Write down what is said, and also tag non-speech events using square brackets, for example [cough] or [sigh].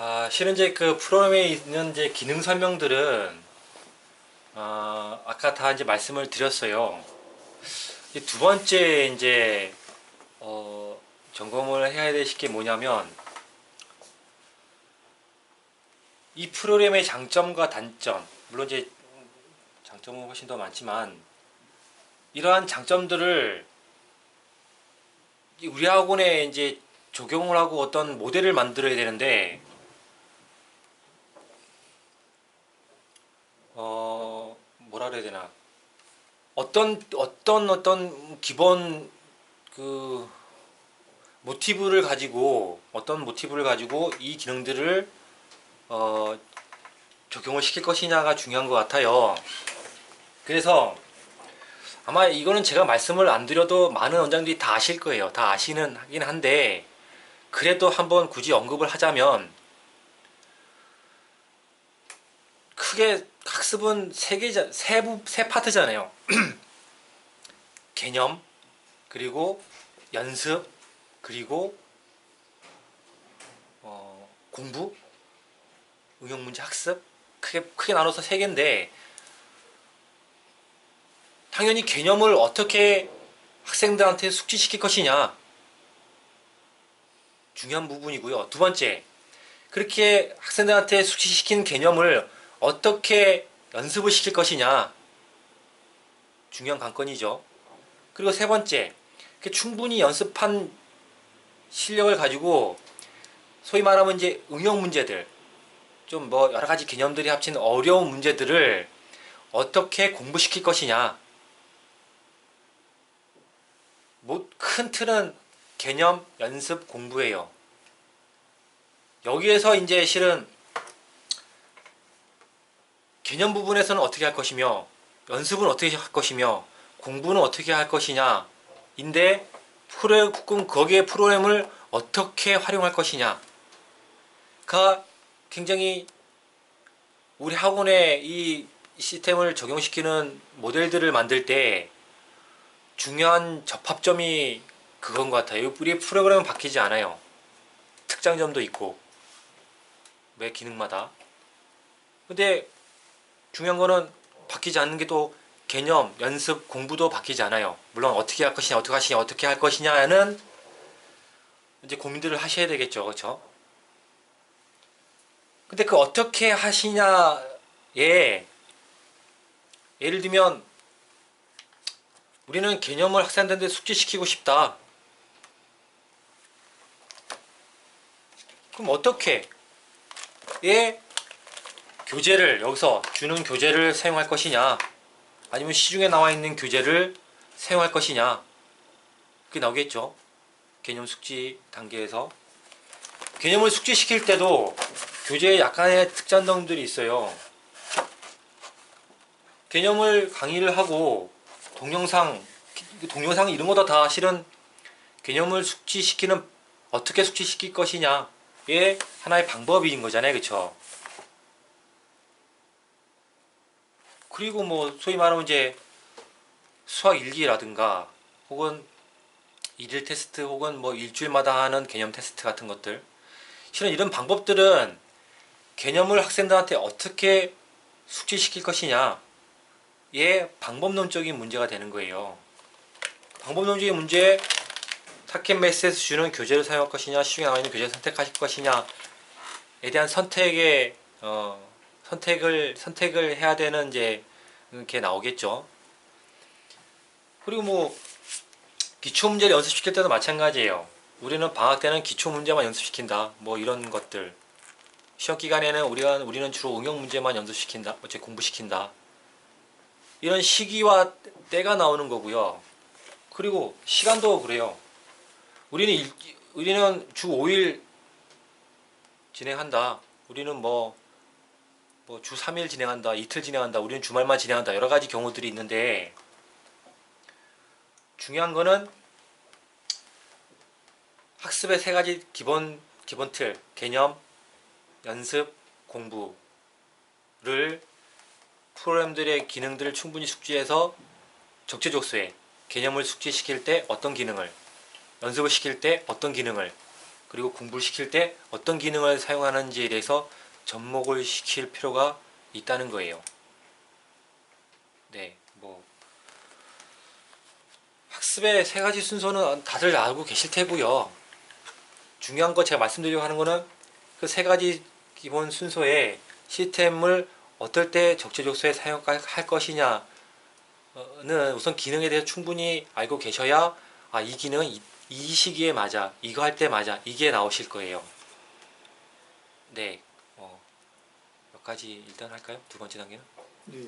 아, 실은 이제 그 프로그램에 있는 이제 기능 설명들은 아, 아까 다 이제 말씀을 드렸어요. 이두 번째 이제 어, 점검을 해야 될 게 뭐냐면 이 프로그램의 장점과 단점, 물론 이제 장점은 훨씬 더 많지만 이러한 장점들을 이 우리 학원에 이제 적용을 하고 어떤 모델을 만들어야 되는데 어 뭐라 그래야 되나 어떤 어떤 어떤 기본 그 모티브를 가지고 어떤 모티브를 가지고 이 기능들을 어 적용을 시킬 것이냐가 중요한 것 같아요. 그래서 아마 이거는 제가 말씀을 안 드려도 많은 원장들이 다 아실 거예요. 다 아시는 하긴 한데 그래도 한번 굳이 언급을 하자면 크게 학습은 세 개자 세부 세 파트잖아요. [clears throat] 개념 그리고 연습 그리고 어, 공부 응용 문제 학습 크게 크게 나눠서 세 개인데 당연히 개념을 어떻게 학생들한테 숙지시킬 것이냐 중요한 부분이고요. 두 번째, 그렇게 학생들한테 숙지시킨 개념을 어떻게 연습을 시킬 것이냐 중요한 관건이죠. 그리고 세 번째, 그 충분히 연습한 실력을 가지고 소위 말하면 이제 응용 문제들 좀 뭐 여러 가지 개념들이 합친 어려운 문제들을 어떻게 공부시킬 것이냐 뭐 큰 틀은 개념 연습 공부예요. 여기에서 이제 실은 개념 부분에서는 어떻게 할 것이며 연습은 어떻게 할 것이며 공부는 어떻게 할 것이냐 인데 프로그램 거기에 프로그램을 어떻게 활용할 것이냐가 굉장히 우리 학원에 이 시스템을 적용시키는 모델들을 만들 때 중요한 접합점이 그건 것 같아요. 우리 프로그램은 바뀌지 않아요. 특장점도 있고 매 기능마다. 근데 중요한 거는 바뀌지 않는 게 또 개념, 연습, 공부도 바뀌지 않아요. 물론 어떻게 할 것이냐, 어떻게 하시냐, 어떻게 할 것이냐는 이제 고민들을 하셔야 되겠죠, 그렇죠? 근데 그 어떻게 하시냐에 예를 들면 우리는 개념을 학생들한테 숙지시키고 싶다. 그럼 어떻게 예 교재를 여기서 주는 교재를 사용할 것이냐? 아니면 시중에 나와 있는 교재를 사용할 것이냐? 그게 나오겠죠? 개념 숙지 단계에서. 개념을 숙지시킬 때도 교재에 약간의 특장점들이 있어요. 개념을 강의를 하고 동영상 동영상 이런 거다 다 실은 개념을 숙지시키는 어떻게 숙지시킬 것이냐의 하나의 방법인 거잖아요. 그쵸 그리고 뭐 소위 말하면 이제 수학 일기라든가 혹은 일일 테스트 혹은 뭐 일주일마다 하는 개념 테스트 같은 것들 실은 이런 방법들은 개념을 학생들한테 어떻게 숙지시킬 것이냐 의 방법론적인 문제가 되는 거예요. 방법론적인 문제 타켓 메시에서 주는 교재를 사용할 것이냐 시중에 나와 있는 교재를 선택하실 것이냐에 대한 선택의 어, 선택을 선택을 해야 되는 이제 게 나오겠죠. 그리고 뭐 기초 문제를 연습시킬 때도 마찬가지예요. 우리는 방학 때는 기초 문제만 연습시킨다. 뭐 이런 것들. 시험 기간에는 우리가 우리는 주로 응용 문제만 연습시킨다. 어째 공부시킨다. 이런 시기와 때가 나오는 거고요. 그리고 시간도 그래요. 우리는 일, 우리는 주 5일 진행한다. 우리는 뭐 뭐 주 3일 진행한다. 이틀 진행한다. 우리는 주말만 진행한다. 여러 가지 경우들이 있는데 중요한 거는 학습의 세 가지 기본 기본 틀, 개념, 연습, 공부를 프로그램들의 기능들을 충분히 숙지해서 적재적소에 개념을 숙지시킬 때 어떤 기능을 연습을 시킬 때 어떤 기능을 그리고 공부를 시킬 때 어떤 기능을 사용하는지에 대해서 접목을 시킬 필요가 있다는 거예요. 네, 뭐 학습의 세 가지 순서는 다들 알고 계실 테고요. 중요한 거 제가 말씀드리려고 하는 거는 그 세 가지 기본 순서에 시스템을 어떨 때 적재적소에 사용할 것이냐는 우선 기능에 대해서 충분히 알고 계셔야 아 이 기능은 이, 이 시기에 맞아 이거 할 때 맞아 이게 나오실 거예요. 네, 가지 일단 할까요? 두 번째 단계는 네.